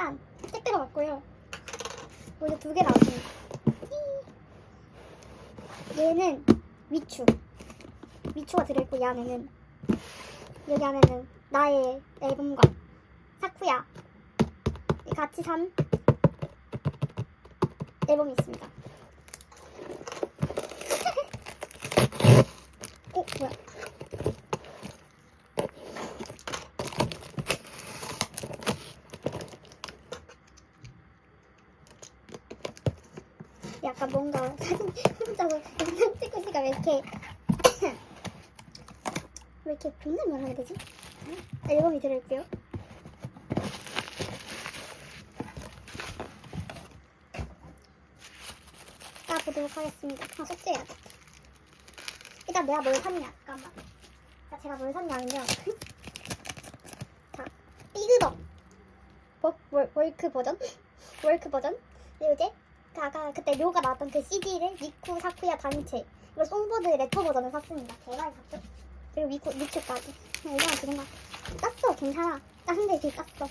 약간 색 들어갔고요. 여기 두개 나왔습니다. 얘는 미추. 미추가 들어있고 이 안에는 여기 안에는 나의 앨범과 사쿠야 이 같이 산 앨범이 있습니다. 어 뭐야? 약간 뭔가 사진 혼자서 영상 찍고 있으니까 왜 이렇게 왜 이렇게 존댓말 해야 되지? 앨범이 들어있고요. 까보도록 하겠습니다. 아, 숙제해야겠다. 일단 내가 뭘 샀냐, 잠깐만. 자, 제가 뭘 샀냐면요. 자, 삐그덕. 워, 월, 월크 버전? 월크 버전? 그리고 이제, 아까 그때 료가 나왔던 그 CD를 미쿠 사쿠야 단체. 이거 송보드 레터 버전을 샀습니다. 대박이 샀죠? 그리고 미쿠, 미추까지. 그냥 이거만 지금 막 땄어, 괜찮아. 땄는데 이렇게 땄어.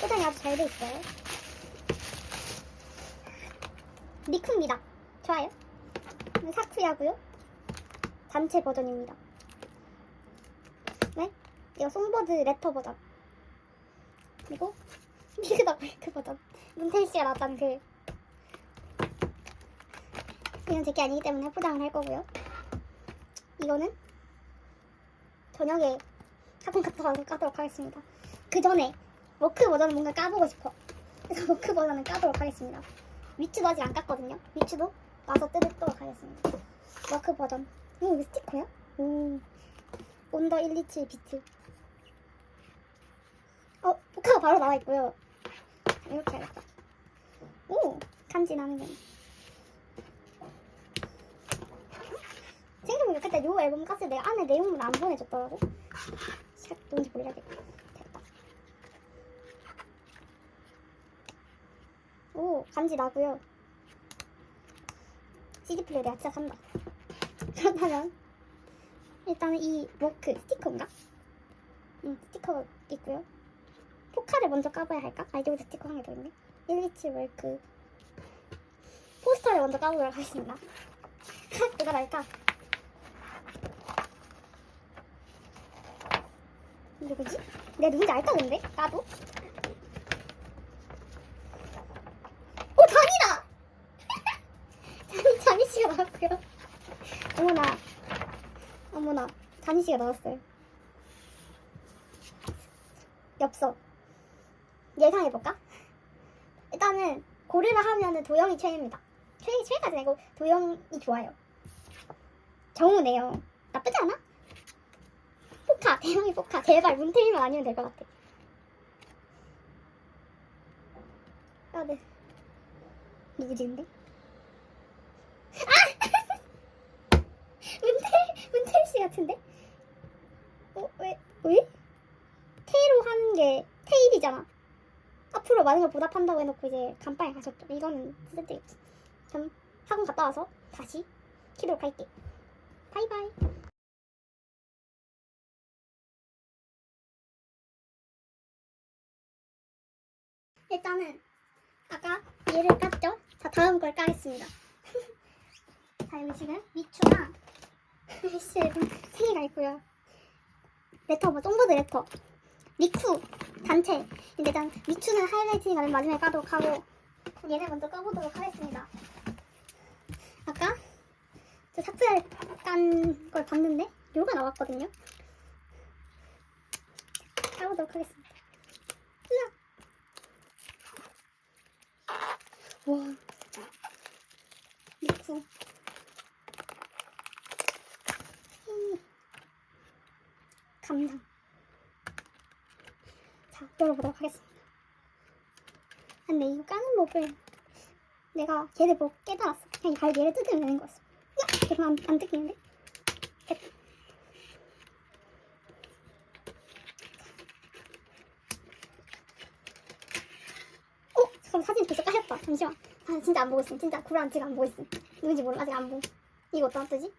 포장이 아주 잘 돼 있어요. 미쿠입니다. 좋아요. 사쿠야고요. 단체 버전입니다. 네? 이거 송보드 레터 버전. 그리고 미그다 그 버전. 문태일 씨가 나왔던 그 이건 제게 아니기 때문에 포장을 할 거고요. 이거는 저녁에 카폰 카톡 가서 까도록 하겠습니다. 그 전에 워크 버전은 뭔가 까보고 싶어. 그래서 워크 버전은 까도록 하겠습니다. 위추도 아직 안 깠거든요. 위추도 나서 뜯도록 하겠습니다. 워크 버전. 오, 이거 스티커야? 오. 온더 127 비트. 어, 포카가 바로 나와 있고요. 이렇게 해야겠다. 오, 간지 나는 게. 생각해보니까 그때 요 앨범 깠을 때 내가 안에 내용물 안 보내줬더라고. 색 뭔지 모르겠다. 됐다. 오, 간지 나고요. CD 플레이 내가 진짜 산다. 그렇다면 일단은 이 워크 스티커인가? 응, 스티커 있고요. 포카를 먼저 까봐야 할까? 아, 여기도 스티커 한개더 있네. 127 워크 포스터를 먼저 까보도록 하겠습니다. 누가 날까? 누구지? 내가 누군지 알까 근데? 나도? 오 잔이다! 잔이 잔이 씨가 나왔고요. 어머나 어머나 잔이 씨가 나왔어요. 엽서 예상해 볼까? 일단은 고르라 하면은 도영이 최애입니다. 최애 최애까지 아니고 도영이 좋아요. 정우네요. 나쁘지 않아? 포카 대형이 포카 제발 문태일만 아니면 될 것 같아. 아 네. 누구지 근데? 아! 문태일 문태일 씨 같은데? 어 왜? 왜? 테이로 하는 게 테일이잖아. 앞으로 많은 걸 보답한다고 해놓고 이제 간판에 가셨죠. 이거는 쓸데없지. 전 학원 갔다 와서 다시 키도록 할게. 바이바이. 일단은 아까 얘를 깠죠? 자 다음 걸 까겠습니다. 자 여기 지금 미추랑 씨 생이가 있고요. 레터 뭐 쫑보드 레터 미쿠 단체 근데 일단 미추는 하이라이팅을 마지막에 까도록 하고 얘를 먼저 까보도록 하겠습니다. 아까 저 사프를 깐걸 봤는데 요가 나왔거든요. 까보도록 하겠습니다. 으악. 와 미쿠 음. 감당 자 열어보도록 하겠습니다 아, 근데 이거 까는 법을 내가 걔를 보고 깨달았어 그냥 발 얘를 뜯으면 되는 거였어 야! 이거 안, 안 뜯기는데? 됐다 어? 잠깐 사진 벌써 까였다 잠시만 아 진짜 안 보고 있음 진짜 구란 지금 안 보고 있음 누군지 몰라 아직 안 보. 이거 어디다 뜨지?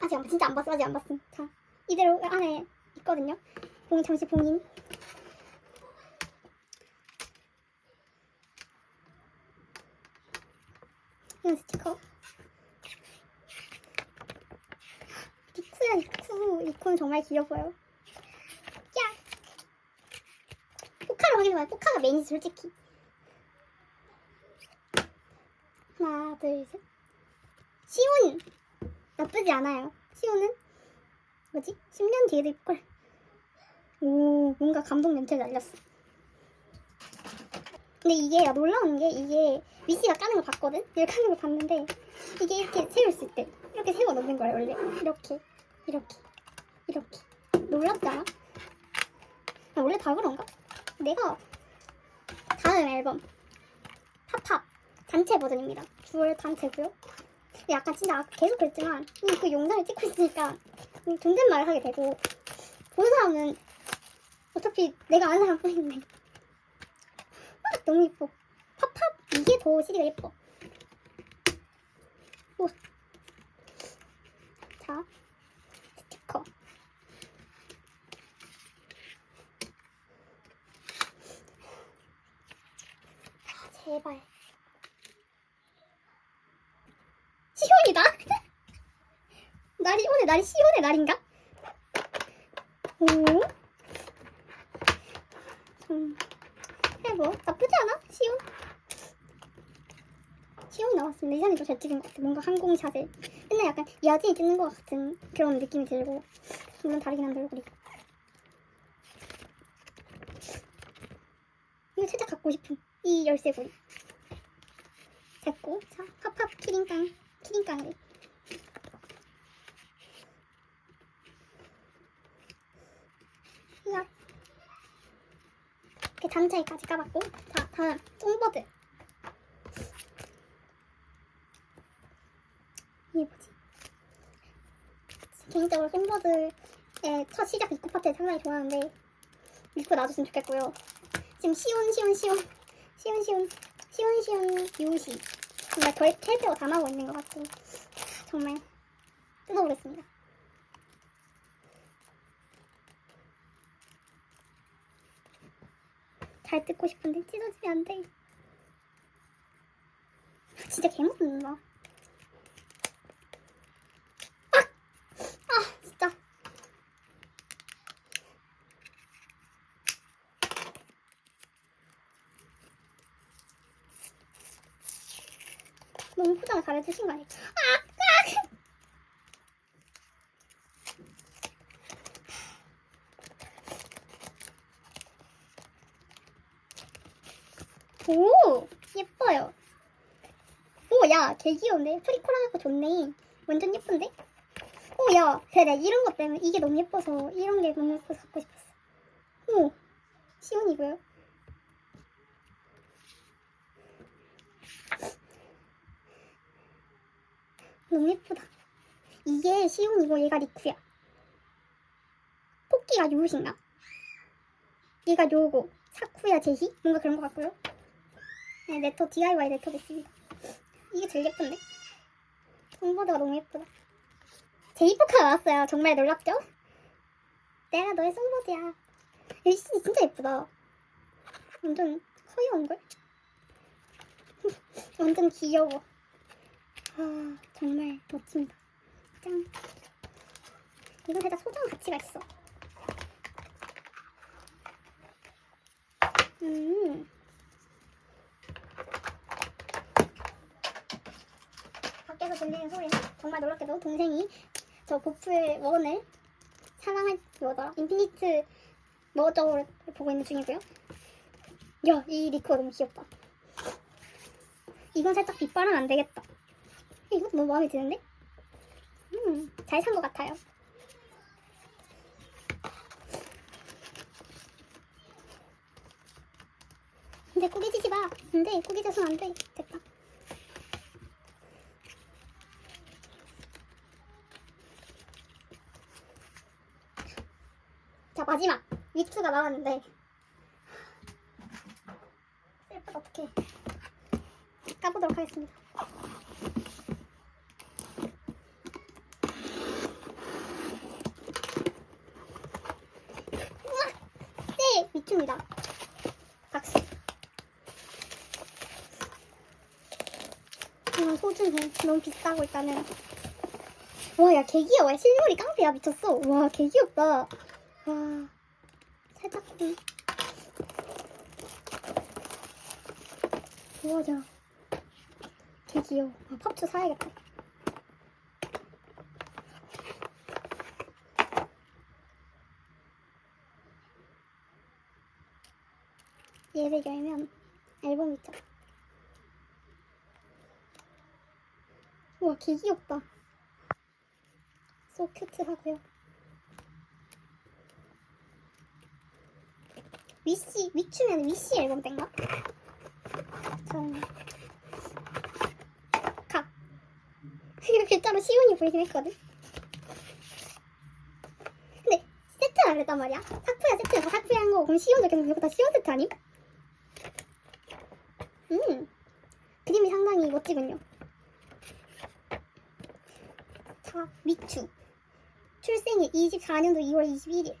아직 안 봐. 진짜 안 봤어 아직 안 봤음 자 이대로 안에 있거든요 봉 잠시 봉인. 이건 스티커. 리쿠야 리쿠 리쿠는 정말 귀여워요. 야. 포카로 확인해봐요. 포카가 메인이지 솔직히. 하나 둘 셋. 시온 나쁘지 않아요. 시온은 뭐지? 10년 뒤에도 입걸. 오 뭔가 감동 멘트 날렸어. 근데 이게 나 놀라운 게 이게 위시가 까는 걸 봤거든? 이렇게 하는 걸 봤는데 이게 이렇게 세울 수 있대. 이렇게 세워 놓는 거야 원래. 이렇게 이렇게 이렇게. 놀랍지 않아? 아, 원래 다 그런가? 내가 다음 앨범 팝팝 단체 버전입니다. 9월 단체고요. 약간 진짜 계속 그랬지만 음, 그 영상을 찍고 있으니까 음, 존댓말을 하게 되고 보는 사람은 어차피 내가 아는 사람 뿐인데 아, 너무 예뻐. 팝팝 이게 더 CD가 예뻐. 오. 자 스티커. 아, 제발. 시온이다. 날이 오늘 날이 시온의 날인가? 오. 음. 그래 뭐 나쁘지 않아 시온. 시온이 나왔습니다. 이상이 좀잘 찍은 것 같아. 뭔가 항공샷에 맨날 약간 여진이 찍는 것 같은 그런 느낌이 들고 물론 다르긴 한데 얼굴이. 이거 진짜 갖고 싶음. 이 열쇠고리. 됐고 자 팝팝 키링깡 키링깡을 이야 이렇게 단차에까지 까봤고 자 다음 똥버드. 이게 뭐지? 개인적으로 똥버드의 첫 시작 입구 파트를 상당히 좋아하는데 입고 놔줬으면 좋겠고요. 지금 시온 시온 시온 시온 시온 시온 시온 유시 정말 저의 캐릭터가 다 나오고 있는 것 같은 정말 뜯어보겠습니다. 잘 뜯고 싶은데 찢어지면 안 돼. 아, 진짜 뜯는다. 아! 아, 진짜. 너무 포장을 잘해주신 거 아니에요? 아! 아! 오! 예뻐요. 개 귀여운데? 프리콜하고 좋네. 완전 예쁜데? 오, 야, 그래, 이런 것 때문에 이게 너무 예뻐서, 이런 게 너무 예뻐서 갖고 싶었어. 오, 시온이고요. 너무 예쁘다. 이게 시온이고 얘가 리쿠야. 토끼가 요우신가? 얘가 요고 사쿠야 제히? 뭔가 그런 것 같고요. 네, 네터 DIY 네터 됐습니다. 이게 제일 예쁜데? 손보드가 너무 예쁘다. 제이포카 나왔어요. 정말 놀랍죠? 내가 너의 손보드야. 이 씨, 진짜 예쁘다. 완전 커이온걸? 완전 귀여워. 아 정말 멋집니다. 짠. 이건 살짝 소장 가치가 있어. 음. 밖에서 들리는 소리는 정말 놀랍게도 동생이 저 보풀 원을 사랑할 뭐더라 인피니트 머저를 보고 있는 중이고요. 야, 이 리코가 너무 귀엽다. 이건 살짝 빗바람 안 되겠다. 이것도 너무 마음에 드는데? 음, 잘 산 것 같아요. 근데 꾸기지지 마. 안 돼. 꾸기져선 안 돼. 됐다. 마지막. 위투가 나왔는데. 슬프다, 어떡해. 까보도록 하겠습니다. 우와! 미춥니다. 박수. 이건 소중해. 너무 비싸고 일단은. 와, 야, 개 귀여워. 실물이 깡패야. 미쳤어. 와, 개 귀엽다. 와, 살짝. 음. 와, 야. 개 귀여워. 아, 팝초 사야겠다. 얘를 열면 앨범 있죠. 우와, 개 귀엽다. 소 큐트하고요. 위시, 위추면 위시 앨범 땐가? 저는 가. 이거 글자로 시온이 보이긴 했거든. 근데 세트라 그랬단 말이야. 사쿠야 세트가 사쿠야 한 거고 그럼 시온도 계속 무조건 다 시온 세트 아님? 음, 그림이 상당히 멋지군요. 자, 미추. 출생일 24년도 2월 21일.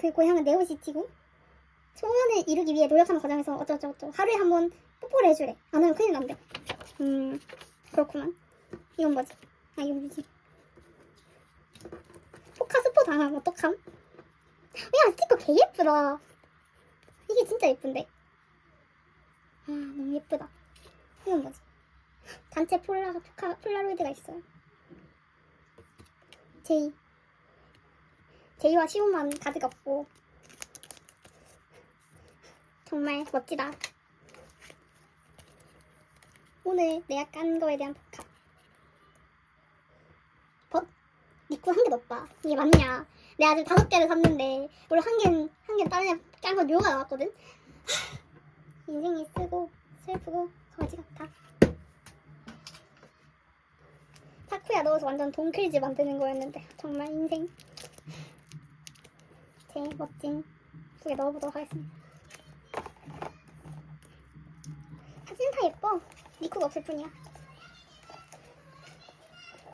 그 고향은 네오시티고 소원을 이루기 위해 노력하는 과정에서 어쩌고저쩌고 하루에 한 번 뽀뽀를 해주래. 안 하면 큰일 난대. 음, 그렇구만. 이건 뭐지? 아, 이건 뭐지? 포카 스포 당하면 어떡함? 야, 스티커 개 예쁘다. 이게 진짜 예쁜데. 아, 너무 예쁘다. 이건 뭐지? 단체 폴라, 포카, 폴라로이드가 있어요. 제이. 제이와 시온만 가득 없고. 정말 멋지다. 오늘 내가 깐 거에 대한 포카. 벗? 니코 한개 넣었다. 이게 맞냐? 내가 지금 다섯 개를 샀는데, 우리 한 개는, 한 개는 다른 애 깐거 묘가 나왔거든? 인생이 쓰고 슬프고 거지 같아. 타쿠야 넣어서 완전 동클즈 만드는 거였는데 정말 인생 제 멋진 속에 넣어보도록 하겠습니다. 사진 다 예뻐. 니코가 없을 뿐이야.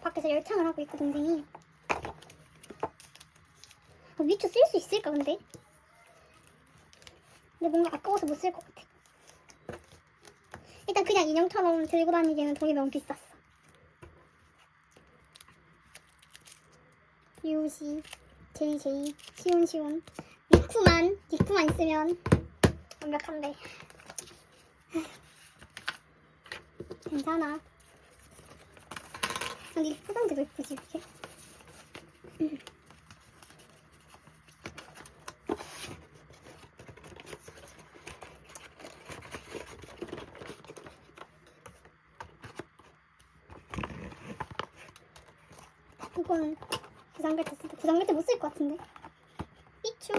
밖에서 열창을 하고 있고 동생이. 어, 미초 쓸 수 있을까 근데? 근데 뭔가 아까워서 못 쓸 것 같아. 일단 그냥 인형처럼 들고 다니기에는 돈이 너무 비쌌어. 유시, 제이제이, 시온시온, 니쿠만, 니쿠만 있으면 완벽한데. 괜찮아. 여기 포장지도 예쁘지, 이렇게? 음. 이건 부산 쓰 부산 갈때 못 쓸 것 같은데. 이추.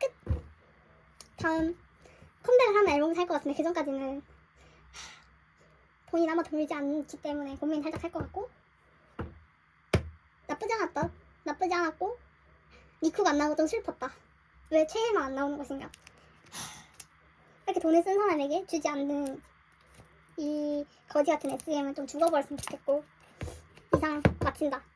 끝. 다음 컴백을 하면 앨범 살것 같은데 그 전까지는 돈이 남아 돌지 않기 때문에 고민 살짝 할 것 같고 나쁘지 않았다. 나쁘지 않았고 니쿠가 안 나오고 좀 슬펐다. 왜 최애만 안 나오는 것인가? 이렇게 돈을 쓴 사람에게 주지 않는 이 거지 같은 SM은 좀 죽어버렸으면 좋겠고 이상 마친다.